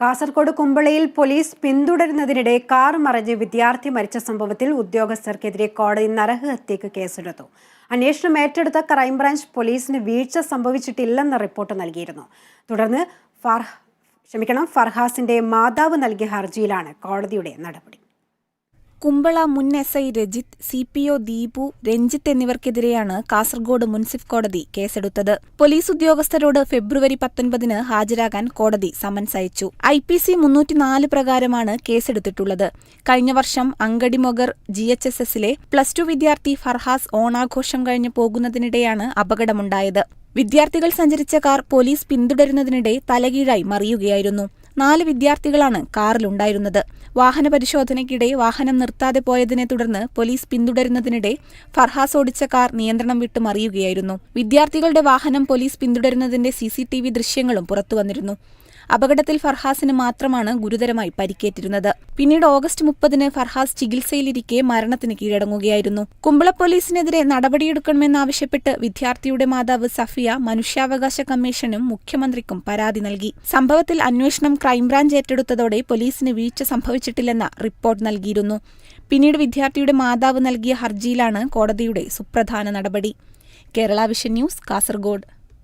കാസർഗോഡ് കുമ്പളയിൽ പോലീസ് പിന്തുടരുന്നതിനിടെ കാർ മറിഞ്ഞ് വിദ്യാർത്ഥി മരിച്ച സംഭവത്തിൽ ഉദ്യോഗസ്ഥർക്കെതിരെ കോടതി നരഹത്യക്ക് കേസെടുത്തു. അന്വേഷണം ഏറ്റെടുത്ത ക്രൈംബ്രാഞ്ച് പോലീസിന് വീഴ്ച സംഭവിച്ചിട്ടില്ലെന്ന റിപ്പോർട്ട് നൽകിയിരുന്നു. തുടർന്ന് ഫർഹ് ക്ഷമിക്കണം ഫർഹാസിന്റെ മാതാവ് നൽകിയ ഹർജിയിലാണ് കോടതിയുടെ നടപടി. കുമ്പള മുൻ S I Rajith C P O Deepu Ranjith എന്നിവർക്കെതിരെയാണ് Kasaragod munsif കോടതി കേസെടുത്തത്. പോലീസ് ഉദ്യോഗസ്ഥരോട് ഫെബ്രുവരി പത്തൊൻപതിന് ഹാജരാകാൻ കോടതി സമൻസ് അയച്ചു. ഐ പി സി മുന്നൂറ്റിനാല് പ്രകാരമാണ് കേസെടുത്തിട്ടുള്ളത്. കഴിഞ്ഞ വർഷം അങ്കടിമൊഗർ ജി എച്ച് എസ് എസിലെ പ്ലസ് ടു വിദ്യാർത്ഥി ഫർഹാസ് ഓണാഘോഷം കഴിഞ്ഞ് പോകുന്നതിനിടെയാണ് അപകടമുണ്ടായത്. വിദ്യാർത്ഥികൾ സഞ്ചരിച്ച കാർ പോലീസ് പിന്തുടരുന്നതിനിടെ തലകീഴായി മറിയുകയായിരുന്നു. നാല് വിദ്യാർത്ഥികളാണ് കാറിലുണ്ടായിരുന്നത്. വാഹന പരിശോധനയ്ക്കിടെ വാഹനം നിർത്താതെ പോയതിനെ തുടർന്ന് പോലീസ് പിന്തുടരുന്നതിനിടെ ഫർഹാസ് ഓടിച്ച കാർ നിയന്ത്രണം വിട്ട് മറിയുകയായിരുന്നു. വിദ്യാർത്ഥികളുടെ വാഹനം പോലീസ് പിന്തുടരുന്നതിന്റെ സിസിടിവി ദൃശ്യങ്ങളും പുറത്തുവന്നിരുന്നു. അപകടത്തിൽ ഫർഹാസിന് മാത്രമാണ് ഗുരുതരമായി പരിക്കേറ്റിരുന്നത്. പിന്നീട് ഓഗസ്റ്റ് മുപ്പതിന് ഫർഹാസ് ചികിത്സയിലിരിക്കെ മരണത്തിന് കീഴടങ്ങുകയായിരുന്നു. കുമ്പള പോലീസിനെതിരെ നടപടിയെടുക്കണമെന്നാവശ്യപ്പെട്ട് വിദ്യാർത്ഥിയുടെ മാതാവ് സഫിയ മനുഷ്യാവകാശ കമ്മീഷനും മുഖ്യമന്ത്രിക്കും പരാതി നൽകി. സംഭവത്തിൽ അന്വേഷണം ക്രൈംബ്രാഞ്ച് ഏറ്റെടുത്തതോടെ പോലീസിന് വീഴ്ച സംഭവിച്ചിട്ടില്ലെന്ന റിപ്പോർട്ട് നൽകിയിരുന്നു. പിന്നീട് വിദ്യാർത്ഥിയുടെ മാതാവ് നൽകിയ ഹർജിയിലാണ് കോടതിയുടെ സുപ്രധാന നടപടി. Kerala Vision News Kasaragod.